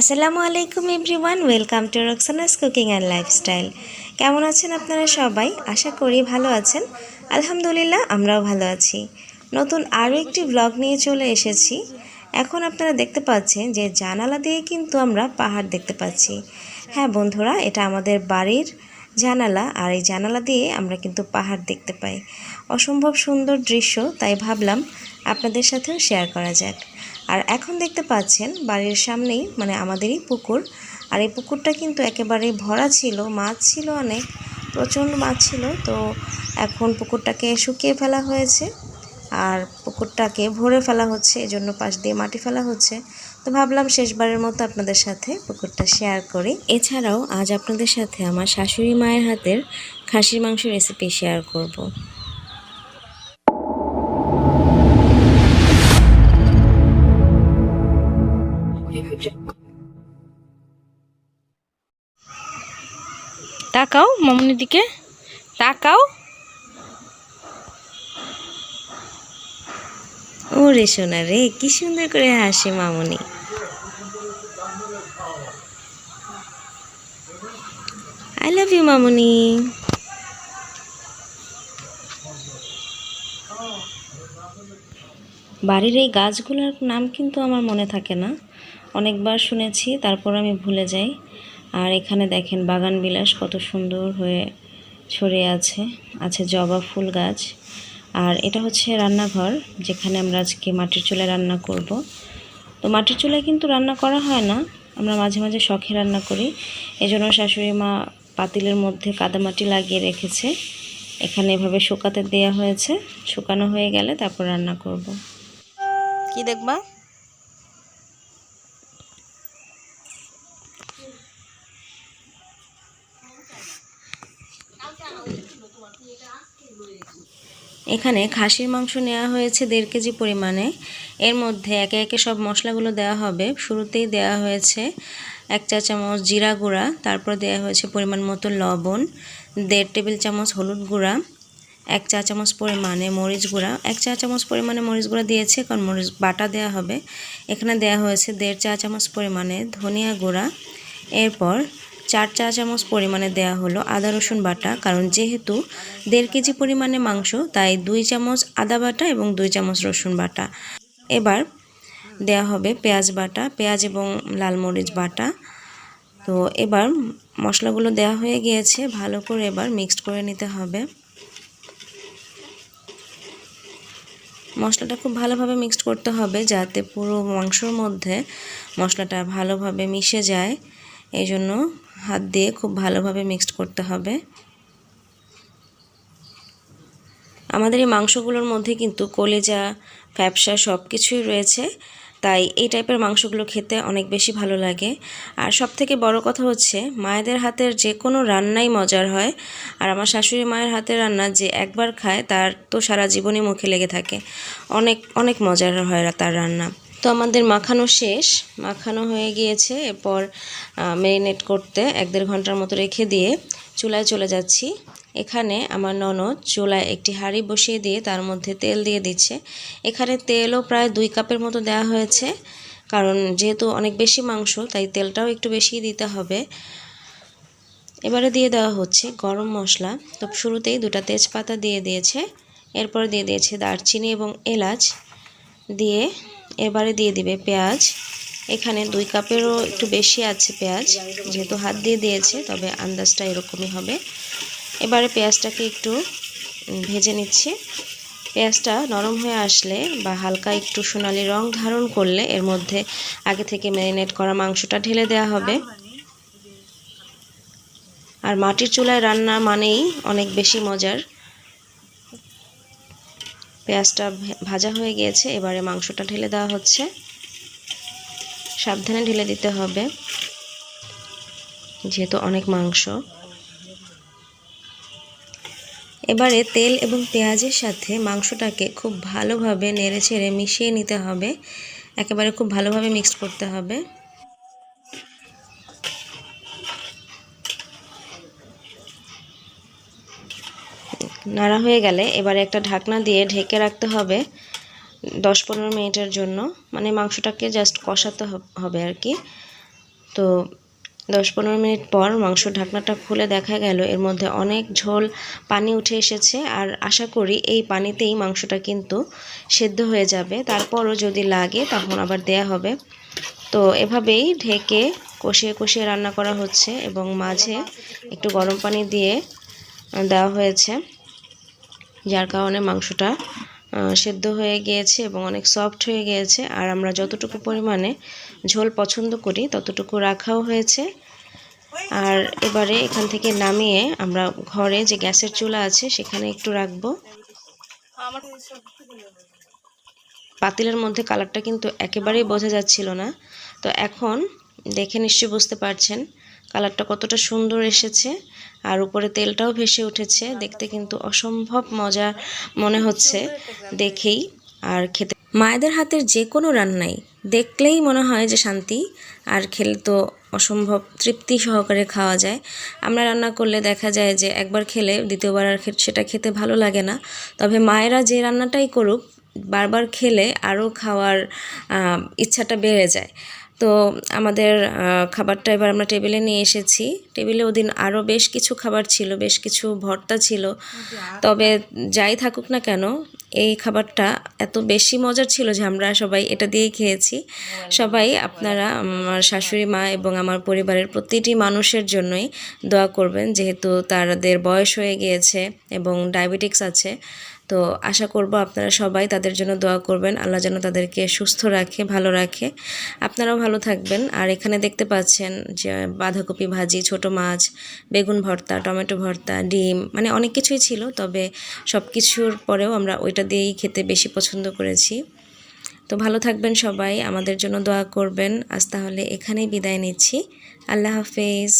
আসসালামু আলাইকুম everyone, welcome to Roxana's cooking and lifestyle. কেমন আছেন আপনারা সবাই? আশা করি ভালো আছেন। আলহামদুলিল্লাহ, আমরাও ভালো আছি। নতুন আরও একটি ব্লগ নিয়ে চলে এসেছি। এখন আপনারা দেখতে পাচ্ছেন যে জানালা দিয়ে কিন্তু আমরা পাহাড় দেখতে পাচ্ছি। হ্যাঁ বন্ধুরা, এটা আমাদের বাড়ির জানালা, আর এই জানালা দিয়ে আমরা কিন্তু পাহাড় দেখতে পাই। অসম্ভব সুন্দর দৃশ্য, তাই ভাবলাম আপনাদের সাথেও শেয়ার করা যাক। আর এখন দেখতে পাচ্ছেন, বাড়ির সামনেই মানে আমাদেরই পুকুর। আর এই পুকুরটা কিন্তু একেবারে ভরা ছিল, মাছ ছিল অনেক, প্রচণ্ড মাছ ছিল। তো এখন পুকুরটাকে শুকিয়ে ফেলা হয়েছে। আর পুকুরটাকে ভরে ফেলা হচ্ছে, এজন্য পাশ দিয়ে মাটি ফেলা হচ্ছে। তো ভাবলাম শেষবারের মতো আপনাদের সাথে পুকুরটা শেয়ার করি। এছাড়াও আজ আপনাদের সাথে আমার শাশুড়ি মায়ের হাতের খাসির মাংস রেসিপি শেয়ার করব। তাকাও, মামুনির দিকে। তাকাও। ওরে সোনা রে, কি সুন্দর করে হাসে মামনি। আই লাভ ইউ মামনি। বাড়ির এই গাছগুলোর নাম কিন্তু আমার মনে থাকে না। অনেকবার শুনেছি, তারপর আমি ভুলে যাই। আর এখানে দেখেন, বাগান বিলাস কত সুন্দর হয়ে ছড়িয়ে আছে। আছে জবা ফুল গাছ। আর এটা হচ্ছে রান্নাঘর, যেখানে আমরা আজকে মাটির চুলায় রান্না করব। তো মাটির চুলায় কিন্তু রান্না করা হয় না, আমরা মাঝে মাঝে শখে রান্না করি। এজন্য শাশুড়ি মা পাতিলের মধ্যে কাদামাটি লাগিয়ে রেখেছে। এখানে এভাবে শুকাতে দেওয়া হয়েছে, শুকানো হয়ে গেলে তারপর রান্না করব। কি দেখবা? এখানে খাসির মাংস নেওয়া হয়েছে দেড় কেজি পরিমাণে। এর মধ্যে একে একে সব মশলাগুলো দেওয়া হবে। শুরুতেই দেওয়া হয়েছে এক চা চামচ জিরা গুঁড়া, তারপর দেওয়া হয়েছে পরিমাণ মতো লবণ, দেড় টেবিল চামচ হলুদ গুঁড়া, এক চা চামচ পরিমাণে মরিচ গুঁড়া। এক চা চামচ পরিমাণে মরিচ গুঁড়া দিয়েছে কারণ মরিচ বাটা দেওয়া হবে। এখানে দেওয়া হয়েছে দেড় চা চামচ পরিমাণে ধনিয়া গুঁড়া। এরপর চার চা চামচ পরিমাণে দেওয়া হলো আদা রসুন বাটা, কারণ যেহেতু দেড় কেজি পরিমাণে মাংস, তাই দুই চামচ আদা বাটা এবং দুই চামচ রসুন বাটা। এবার দেওয়া হবে পেঁয়াজ বাটা, পেঁয়াজ এবং লাল মরিচ বাটা। তো এবার মশলাগুলো দেওয়া হয়ে গিয়েছে, ভালো করে এবার মিক্সড করে নিতে হবে। মশলাটা খুব ভালোভাবে মিক্সড করতে হবে যাতে পুরো মাংসর মধ্যে মশলাটা ভালোভাবে মিশে যায়। এই জন্য হাত দিয়ে খুব ভালোভাবে মিক্সড করতে হবে। আমাদের এই মাংসগুলোর মধ্যে কিন্তু কলেজা, ফ্যাপসা সব কিছুই রয়েছে, তাই এই টাইপের মাংসগুলো খেতে অনেক বেশি ভালো লাগে। আর সব থেকে বড় কথা হচ্ছে, মায়েদের হাতের যে কোনো রান্নাই মজার হয়। আর আমার শাশুড়ি মায়ের হাতের রান্না যে একবার খায়, তার তো সারা জীবনই মুখে লেগে থাকে। অনেক অনেক মজার হয় তার রান্না। তো আমাদের মাখানো শেষ। মাখানো হয়ে গিয়েছে। এরপর মেরিনেট করতে এক দেড় ঘণ্টার মতো রেখে দিয়ে চুলায় চলে যাচ্ছি। এখানে আমার ননদ চুলায় একটি হাঁড়ি বসিয়ে দিয়ে তার মধ্যে তেল দিয়ে দিচ্ছে। এখানে তেলও প্রায় দুই কাপের মতো দেওয়া হয়েছে। কারণ যেহেতু অনেক বেশি মাংস, তাই তেলটাও একটু বেশি দিতে হবে। এবারে দিয়ে দেওয়া হচ্ছে গরম মশলা। তো শুরুতেই দুটা তেজপাতা দিয়ে দিয়েছে। এরপর দিয়ে দিয়েছে দারচিনি এবং এলাচ। দিয়ে এবারে দিয়ে দিবে পেঁয়াজ। এখানে দুই কাপেরও একটু বেশি আছে পেঁয়াজ। যেহেতু হাত দিয়ে দিয়েছে, তবে আন্দাজটা এরকমই হবে। এবারে পেঁয়াজটাকে একটু ভেজে নিচ্ছি। পেঁয়াজটা নরম হয়ে আসলে বা হালকা একটু সোনালি রং ধারণ করলে এর মধ্যে আগে থেকে ম্যারিনেট করা মাংসটা ঢেলে দেওয়া হবে। আর মাটির চুলায় রান্না মানেই অনেক বেশি মজার। পেঁয়াজটা ভাজা হয়ে গিয়েছে, এবারে মাংসটা ঢেলে দেওয়া হচ্ছে। সাবধানে ঢেলে দিতে হবে, যেহেতু অনেক মাংস। এবারে তেল এবং পেঁয়াজের সাথে মাংসটাকে খুব ভালোভাবে নেড়ে ছেড়ে মিশিয়ে নিতে হবে। একেবারে খুব ভালোভাবে মিক্সড করতে হবে। নাড়া হয়ে গেলে এবারে একটা ঢাকনা দিয়ে ঢেকে রাখতে হবে দশ পনেরো মিনিটের জন্য। মানে মাংসটাকে জাস্ট কষাতে হবে আর কি। তো দশ পনেরো মিনিট পর মাংস ঢাকনাটা খুলে দেখা গেল, এর মধ্যে অনেক ঝোল পানি উঠে এসেছে। আর আশা করি এই পানিতেই মাংসটা কিন্তু সেদ্ধ হয়ে যাবে। তারপরও যদি লাগে তখন আবার দেয়া হবে। তো এভাবেই ঢেকে কষিয়ে কষিয়ে রান্না করা হচ্ছে এবং মাঝে একটু গরম পানি দিয়ে দেওয়া হয়েছে। যার কারণে মাংসটা সেদ্ধ হয়ে গিয়েছে এবং অনেক সফট হয়ে গিয়েছে। আর আমরা যতটুকু পরিমাণে ঝোল পছন্দ করি, ততটুকু রাখাও হয়েছে। আর এবারে এখান থেকে নামিয়ে আমরা ঘরে যে গ্যাসের চুলা আছে, সেখানে একটু রাখব। পাতিলের মধ্যে কালারটা কিন্তু একেবারেই বোঝা যাচ্ছিল না। তো এখন দেখে নিশ্চয়ই বুঝতে পারছেন। কালারটা কতটা সুন্দর এসেছে। আর উপরে তেলটাও ভেসে উঠেছে। দেখতে কিন্তু অসম্ভব মজা মনে হচ্ছে দেখেই। আর খেতে মায়েদের হাতের যে কোনো রান্নাই দেখলেই মনে হয় যে শান্তি। আর খেলে তো অসম্ভব তৃপ্তি সহকারে খাওয়া যায়। আমরা রান্না করলে দেখা যায় যে একবার খেলে দ্বিতীয়বার আর সেটা খেতে ভালো লাগে না। তবে মায়েরা যে রান্নাটাই করুক, বারবার খেলে আরও খাওয়ার ইচ্ছাটা বেড়ে যায়। তো আমাদের খাবারটা এবার আমরা টেবিলে নিয়ে এসেছি। টেবিলে ওদিন আরও বেশ কিছু খাবার ছিল বেশ কিছু ভর্তা ছিল। তবে যাই থাকুক না কেন এই খাবারটা এত বেশি মজার ছিল যে আমরা সবাই এটা দিয়েই খেয়েছি। সবাই আপনারা আমার শাশুড়ি মা এবং আমার পরিবারের প্রতিটি মানুষের জন্যই দোয়া করবেন, যেহেতু তাদের বয়স হয়ে গিয়েছে এবং ডায়াবেটিক্স আছে। তো আশা করব আপনারা সবাই তাদের জন্য দোয়া করবেন, আল্লাহ যেন তাদেরকে সুস্থ রাখে, ভালো রাখে। আপনারাও ভালো থাকবেন। আর এখানে দেখতে পাচ্ছেন যে বাঁধাকপি ভাজি, ছোট মাছ, বেগুন ভর্তা, টমেটো ভর্তা, ডিম মানে অনেক কিছুই ছিল, তবে সব কিছুর পরেও আমরা ওইটা দিয়েই খেতে বেশি পছন্দ করেছি। তো ভালো থাকবেন সবাই, আমাদের জন্য দোয়া করবেন। আজ তাহলে এখানেই বিদায় নিচ্ছি। আল্লাহ হাফেজ।